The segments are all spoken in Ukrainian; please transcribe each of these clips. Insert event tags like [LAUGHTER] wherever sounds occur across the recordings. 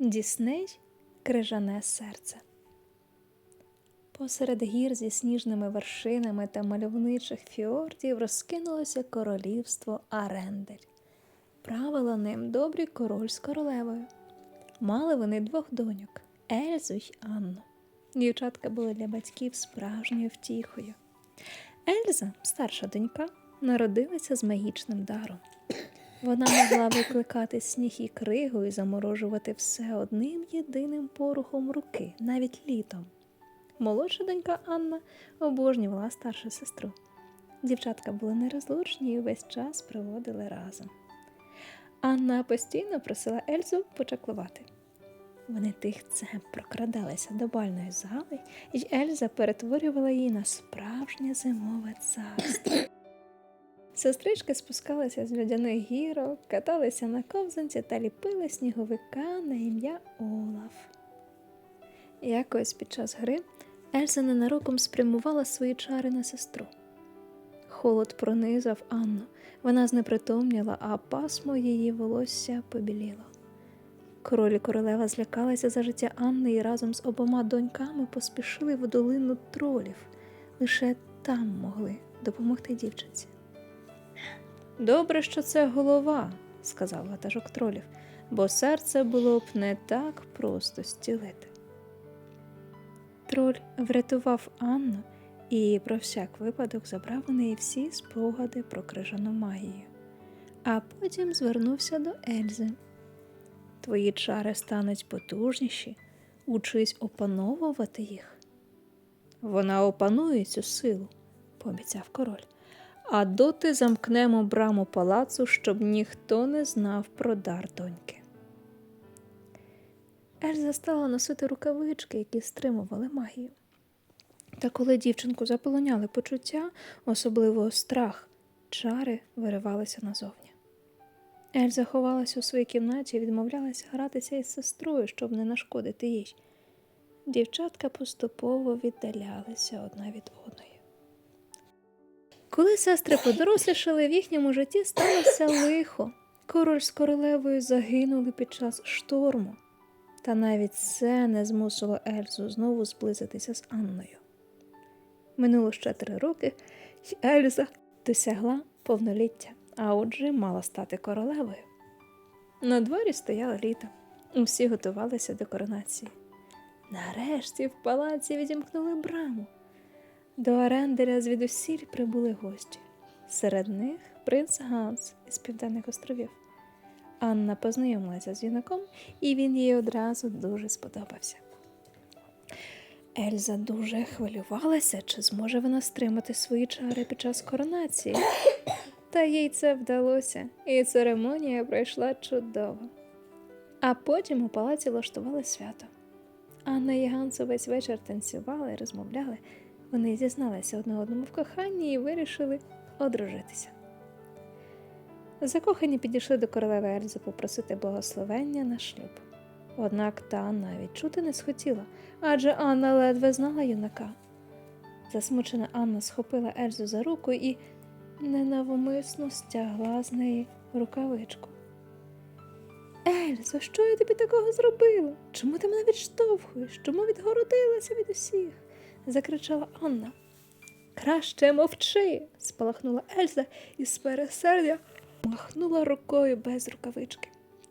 Дісней крижане серце. Посеред гір зі сніжними вершинами та мальовничих фіордів розкинулося королівство Арендель. Правила ним добрий король з королевою. Мали вони двох доньок Ельзу й Анну. Дівчатка були для батьків справжньою втіхою. Ельза, старша донька, народилася з магічним даром. Вона могла викликати сніг і кригу і заморожувати все одним єдиним порухом руки, навіть літом. Молодша донька Анна обожнювала старшу сестру. Дівчатка були нерозлучні і весь час проводили разом. Анна постійно просила Ельзу почаклувати. Вони тихцем прокрадалися до бальної зали, і Ельза перетворювала її на справжнє зимове царство. Сестрички спускалися з льодяних гірок, каталися на ковзанці та ліпили сніговика на ім'я Олаф. Якось під час гри Ельза ненароком спрямувала свої чари на сестру. Холод пронизав Анну, вона знепритомніла, а пасмо її волосся побіліло. Король і королева злякалися за життя Анни і разом з обома доньками поспішили в долину тролів. Лише там могли допомогти дівчинці. Добре, що це голова, сказав ватажок тролів, бо серце було б не так просто стілити. Троль врятував Анну і про всяк випадок забрав у неї всі спогади про крижану магію, а потім звернувся до Ельзи. Твої чари стануть потужніші, учись опановувати їх. Вона опанує цю силу, пообіцяв король. А доти замкнемо браму палацу, щоб ніхто не знав про дар доньки. Ельза стала носити рукавички, які стримували магію. Та коли дівчинку заполоняли почуття, особливо страх, чари виривалися назовні. Ельза ховалася у своїй кімнаті і відмовлялася гратися із сестрою, щоб не нашкодити їй. Дівчатка поступово віддалялися одна від одної. Коли сестри подорослішали, в їхньому житті сталося лихо. Король з королевою загинули під час шторму. Та навіть це не змусило Ельзу знову зблизитися з Анною. Минуло ще три роки, і Ельза досягла повноліття, а отже мала стати королевою. На дворі стояло літо, усі готувалися до коронації. Нарешті в палаці відімкнули браму. До Аренделя звідусіль прибули гості. Серед них принц Ганс із Південних островів. Анна познайомилася з юнаком, і він їй одразу дуже сподобався. Ельза дуже хвилювалася, чи зможе вона стримати свої чари під час коронації. Та їй це вдалося, і церемонія пройшла чудово. А потім у палаці влаштували свято. Анна і Ганс увесь вечір танцювали, розмовляли. Вони зізналися одне одному в коханні і вирішили одружитися. Закохані підійшли до королеви Ельзи попросити благословення на шлюб. Однак та навіть чути не схотіла, адже Анна ледве знала юнака. Засмучена Анна схопила Ельзу за руку і ненавмисно стягла з неї рукавичку. Ельзо, що я тобі такого зробила? Чому ти мене відштовхуєш? Чому відгородилася від усіх? Закричала Анна. Краще мовчи, спалахнула Ельза і з пересердя махнула рукою без рукавички.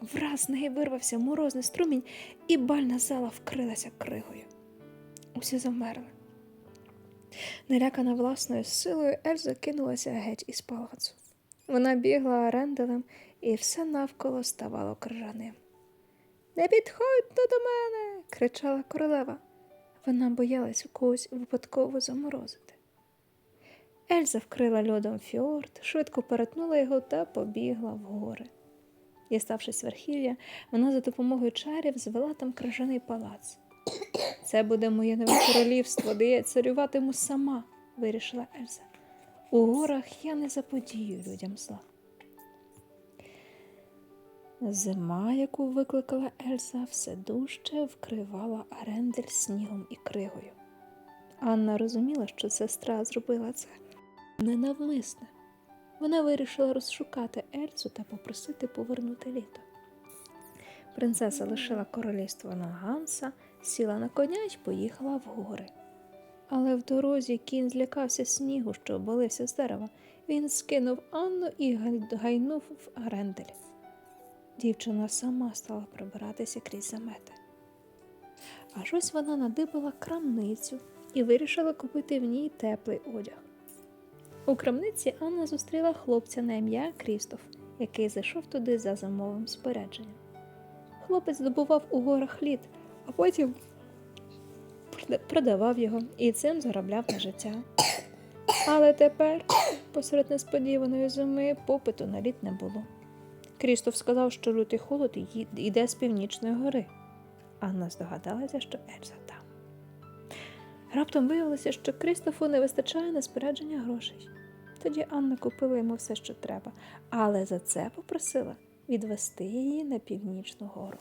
Враз неї вирвався морозний струмінь, і бальна зала вкрилася кригою. Усі замерли. Налякана власною силою, Ельза кинулася геть із палацу. Вона бігла оренделем, і все навколо ставало крижаним. Не підходьте до мене. кричала королева. Вона боялась у когось випадково заморозити. Ельза вкрила льодом фьорд, швидко перетнула його та побігла в гори. Діставшись верхів'я, вона за допомогою чарів звела там крижаний палац. Це буде моє нове королівство, де я царюватиму сама, вирішила Ельза. У горах я не заподію людям зла. Зима, яку викликала Ельза, все дужче вкривала Арендель снігом і кригою. Анна розуміла, що сестра зробила це ненавмисне. Вона вирішила розшукати Ельзу та попросити повернути літо. Принцеса лишила королівство на Ганса, сіла на коня й поїхала в гори. Але в дорозі кінь злякався снігу, що обвалився з дерева. Він скинув Анну і гайнув в Грендель. Дівчина сама стала прибиратися крізь замети. Аж ось вона надибала крамницю і вирішила купити в ній теплий одяг. У крамниці Анна зустріла хлопця на ім'я Крістоф, який зайшов туди за зимовим спорядженням. Хлопець добував у горах лід, а потім продавав його і цим заробляв на життя. Але тепер, посеред несподіваної зими, попиту на лід не було. Крістоф сказав, що лютий холод йде з північної гори. Анна здогадалася, що Ельза там. Раптом виявилося, що Крістофу не вистачає на спорядження грошей. Тоді Анна купила йому все, що треба, але за це попросила відвести її на північну гору.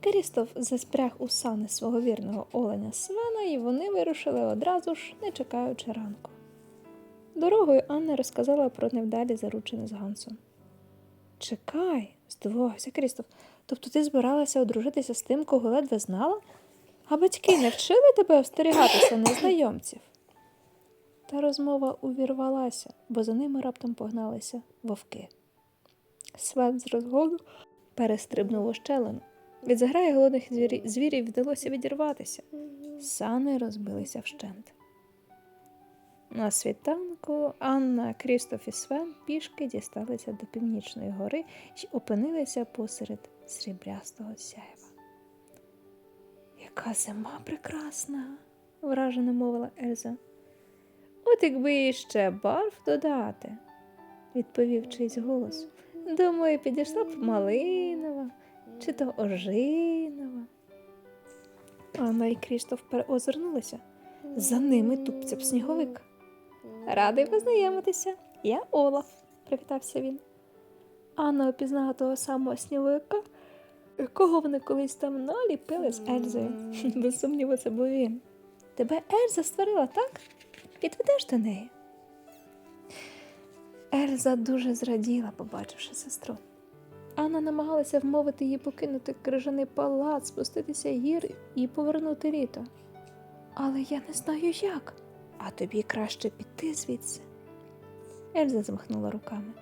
Крістоф заспряг у сани свого вірного оленя Свена, і вони вирушили одразу ж, не чекаючи ранку. Дорогою Анна розказала про невдалі заручини з Гансом. Чекай, здивувався Крістоф. Тобто ти збиралася одружитися з тим, кого ледве знала? А батьки не вчили тебе остерігатися незнайомців? Та розмова увірвалася, бо за ними раптом погналися вовки. Свен з розгону перестрибнув у щелину. Від заграї голодних звірі- звірів вдалося відірватися. Сани розбилися вщент. На світанку Анна, Крістоф і Свен пішки дісталися до північної гори й опинилися посеред сріблястого сяєва. Яка зима прекрасна, вражено мовила Ельза. От якби ще барв додати, відповів чийсь голос. Думаю, підійшла б малинова чи то ожинова. Анна і Крістоф переозирнулися. За ними тупцяв сніговик. Радий познайомитися. Я Олаф, привітався він. Анна опізнала того самого сніговика, якого вони колись там наліпили з Ельзою. [LAUGHS] Без сумніву, це був він. Тебе Ельза створила, так? Підведеш до неї. Ельза дуже зраділа, побачивши сестру. Анна намагалася вмовити її покинути крижаний палац, спуститися гір і повернути літо. Але я не знаю як, а тобі краще піти звідси. Ельза змахнула руками.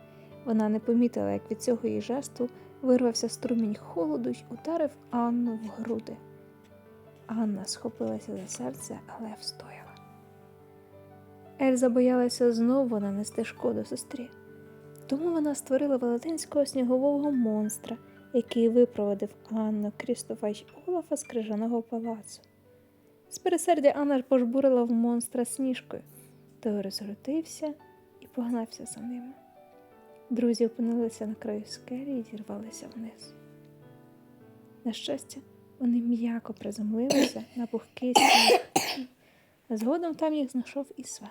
Вона не помітила, як від цього її жесту вирвався струмінь холоду й ударив Анну в груди. Анна схопилася за серце, але встояла. Ельза боялася знову нанести шкоду сестрі. Тому вона створила велетенського снігового монстра, який випроводив Анну, Крістофа й Олафа з крижаного палацу. З пересердя Анна пожбурила в монстра сніжкою, той розгрутився і погнався за ними. Друзі опинилися на краю скелі і зірвалися вниз. На щастя, вони м'яко приземлилися на пухкий сніг. Згодом там їх знайшов і Свен.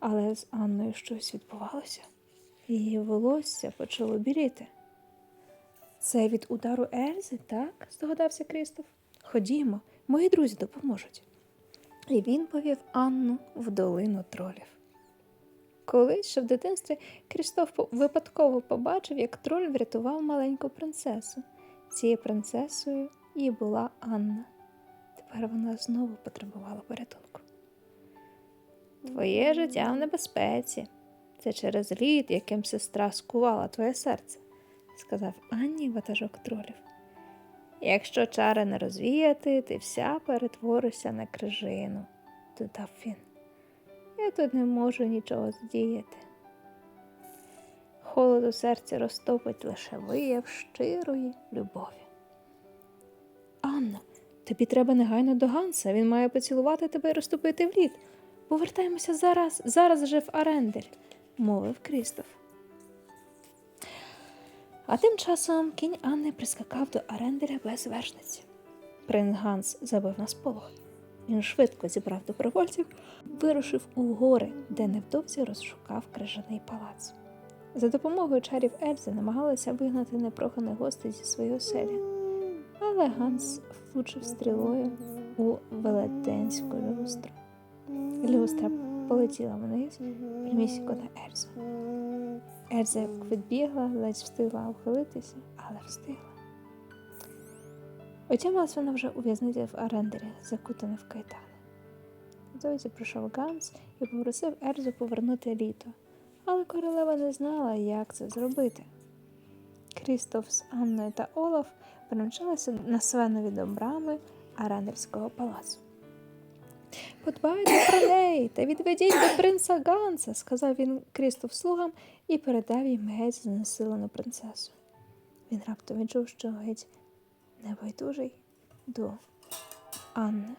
Але з Анною щось відбувалося. Її волосся почало біліти. Це від удару Ельзи, так? здогадався Крістоф. Ходімо, мої друзі допоможуть. І він повів Анну в долину тролів. Колись ще в дитинстві Крістоф випадково побачив, як троль врятував маленьку принцесу. Цією принцесою і була Анна. Тепер вона знову потребувала порятунку. Твоє життя в небезпеці. Це через лід, яким сестра скувала твоє серце, сказав Анні ватажок тролів. Якщо чари не розвіяти, ти вся перетворишся на крижину, додав він. Я тут не можу нічого здіяти. Холод у серці розтопить лише вияв щирої любові. Анна, тобі треба негайно до Ганса. Він має поцілувати тебе і розтопити в лід. Повертаємося зараз, зараз же в Арендель, мовив Крістоф. А тим часом кінь Анни прискакав до Аренделя без вершниці. Принц Ганс забив на сполох. Він швидко зібрав добровольців, вирушив у гори, де невдовзі розшукав крижаний палац. За допомогою чарів Ельзи намагалися вигнати непроханих гостей зі своєї оселі. Але Ганс влучив стрілою у велетенську люстру. Люстра полетіла вниз, прямісінько на Ельзу. Як відбігла, ледь встигла ухилитися, але встигла. Отямилась вона вже у в'язниці в Арендері, закутана в кайтани. Зовсі прийшов Ганс і попросив Ерзу повернути літо, але королева не знала, як це зробити. Крістоф з Анною та Олаф примчалися на Свенові до брами Арендерського палацу. Подбайте про неї та відведіть до принца Ганса, сказав він Крістоф слугам і передав їм геть знесилену принцесу. Він раптом відчув, що геть небайдужий до Анни,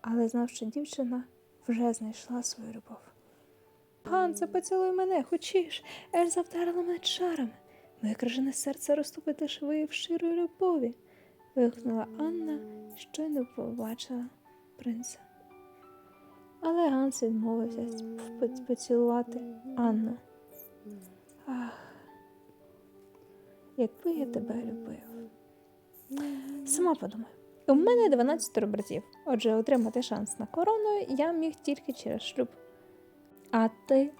але знав, що дівчина вже знайшла свою любов. Гансе, поцілуй мене, хочеш, Ельза вдарила мене чарами. Моє крижане серце розтопите шви в щирої любові. вигукнула Анна, щойно побачила принца. Але Ганс відмовився поцілувати Анну. Ах, якби я тебе любив. Сама подумай. У мене 12 братів, отже, отримати шанс на корону я міг тільки через шлюб. А ти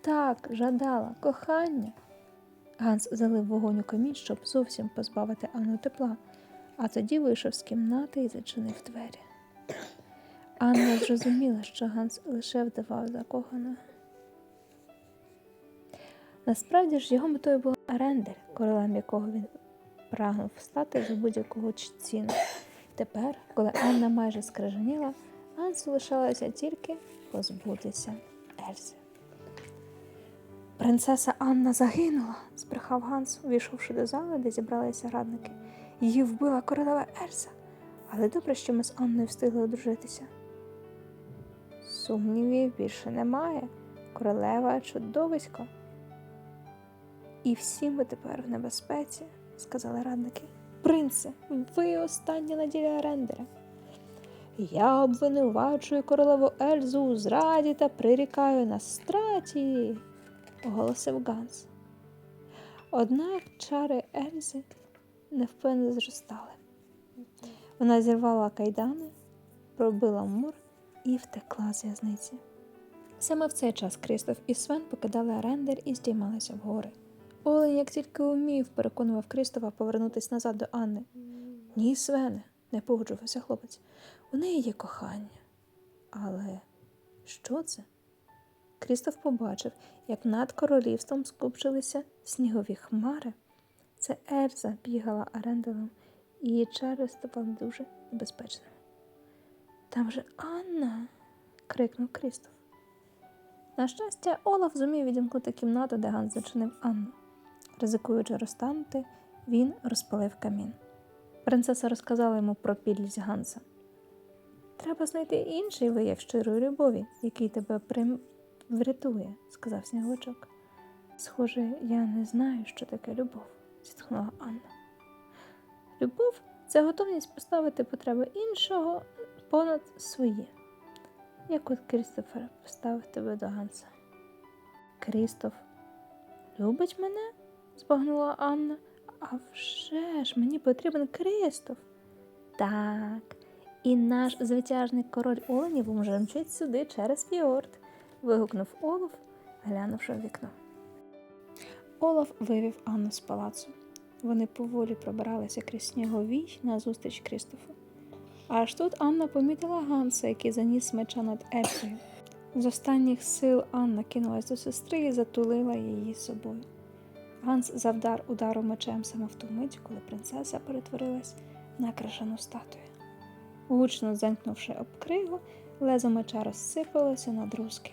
так жадала кохання. Ганс залив вогонь у камінь, щоб зовсім позбавити Анну тепла, а тоді вийшов з кімнати і зачинив двері. Анна зрозуміла, що Ганс лише вдавав закоханого. Насправді ж його метою був Арендель, королем якого він прагнув стати за будь-якого ціну. Тепер, коли Анна майже скрижаніла, Гансу лишалося тільки позбутися Ельзи. Принцеса Анна загинула, збрехав Ганс, увійшовши до зали, де зібралися радники. Її вбила королева Ельза. Але добре, що ми з Анною встигли одружитися. Сумнівів більше немає. Королева чудовисько. І всі ми тепер в небезпеці, сказали радники. Принце, ви остання надія Рендера. Я обвинувачую королеву Ельзу у зраді та прирікаю на страті, оголосив Ганс. Однак чари Ельзи невпинно зростали. Вона зірвала кайдани, пробила мур і втекла з в'язниці. Саме в цей час Крістоф і Свен покидали Арендер і здіймалися в гори. Олень, як тільки умів, переконував Крістофа повернутися назад до Анни. Ні, Свене, не погоджувався хлопець. У неї є кохання. Але що це? Крістоф побачив, як над королівством скупчилися снігові хмари. Це Ельза бігала Аренделем, і її чари ставали дуже небезпечними. Там же Анна. крикнув Крістоф. На щастя, Олаф зумів відімкнути кімнату, де Ганс зачинив Анну. Ризикуючи розтанути, він розпалив камін. Принцеса розказала йому про підлість Ганса. Треба знайти інший вияв щирої любові, який тебе прим... врятує, сказав сніговичок. Схоже, я не знаю, що таке любов, зітхнула Анна. Любов це готовність поставити потреби іншого понад свої. Як от Крістофер поставив тебе до Ганса. Крістоф любить мене? збагнула Анна. А вже ж мені потрібен Крістоф. Так, і наш звитяжний король оленів може мчить сюди через фіорд, вигукнув Олаф, глянувши в вікно. Олаф вивів Анну з палацу. Вони поволі пробиралися крізь сніговій назустріч Крістофу. Аж тут Анна помітила Ганса, який заніс меча над Ельзою. З останніх сил Анна кинулась до сестри і затулила її собою. Ганс завдар ударом мечем саме в ту мить, коли принцеса перетворилась на крашену статую. Гучно зенькнувши об кригу, лезо меча розсипалося на друзки,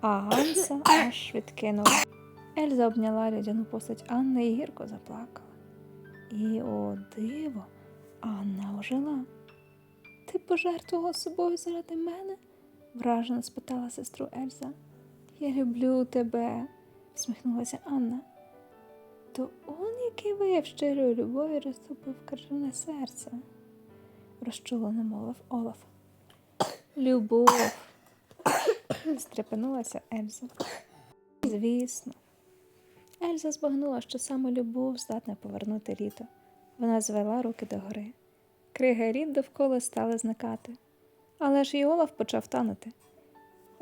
а Ганса аж відкинула. Ельза обняла людяну постать Анни і гірко заплакала. І, о, диво, Анна ожила. Ти пожертвувала собою заради мене? вражено спитала сестру Ельза. Я люблю тебе, всміхнулася Анна. То он який вияв щирої любові розтопив крижане серце, розчулено мовив Олаф. Любов. [COUGHS] стрепенулася Ельза. Звісно. Ельза збагнула, що саме любов здатна повернути літо. Вона звела руки догори. Криги рід довкола стали зникати. Але ж і Олаф почав танути.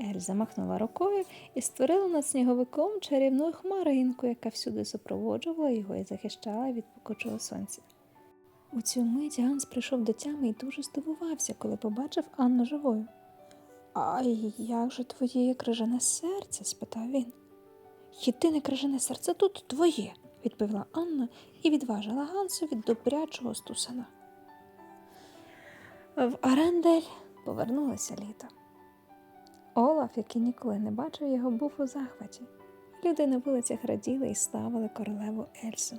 Ельза махнула рукою і створила над сніговиком чарівну хмаринку, яка всюди супроводжувала його і захищала від пекучого сонця. У цю мить Ганс прийшов до тями і дуже здивувався, коли побачив Анну живою. А як же твоє крижане серце? спитав він. Єдине крижане серце тут твоє, відповіла Анна і відважила Гансу від добрячого стусана. В Арендель повернулося літо. Олаф, який ніколи не бачив його, був у захваті. Люди на вулицях раділи і ставили королеву Ельсу.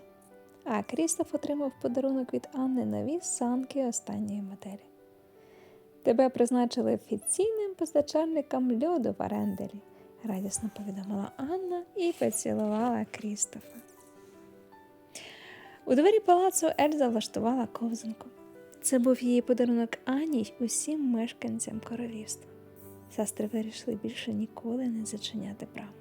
А Крістоф отримав подарунок від Анни нові санки останньої моделі. Тебе призначили офіційним постачальником льоду в Аренделі, радісно повідомила Анна і поцілувала Крістофа. У дворі палацу Ельза влаштувала ковзанку. Це був її подарунок Ані й усім мешканцям королівства. Сестри вирішили більше ніколи не зачиняти браму.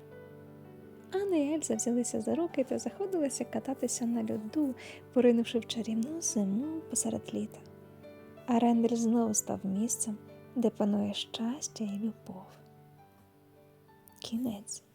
Анна і Ельза взялися за руки та заходилися кататися на льоду, поринувши в чарівну зиму посеред літа. А Рендель знову став місцем, де панує щастя і любов. Кінець.